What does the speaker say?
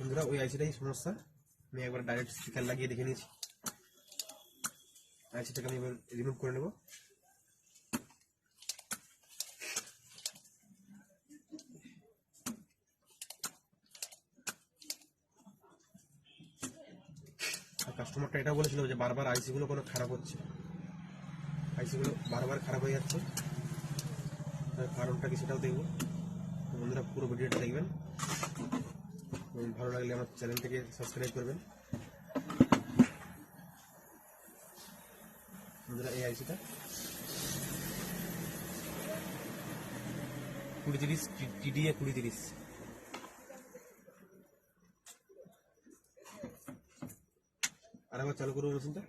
বন্ধুরা, ওই আইসিটাই সমস্যা। আমি একবার ডাইরেক্ট স্পিকার লাগিয়ে দেখে নিয়েছি। আইসিটাকে আমি এবার রিমুভ করে নেব। কাস্টমারটা এটা বলেছিল যে বারবার আইসিগুলো কোনো খারাপ হচ্ছে। আইসিগুলো বারবার খারাপ হয়ে যাচ্ছে। কারণটা কি সেটাও দেখব। বন্ধুরা, পুরো ভিডিওটা দেখবেন। ভালো লাগলে আমার চ্যানেলটিকে সাবস্ক্রাইব করবেন। বন্ধুরা এই আইসিটা কুড়ি তিরিশ টিডিএ কুড়ি তিরিশ। আর একবার চালু করব মেশিনটা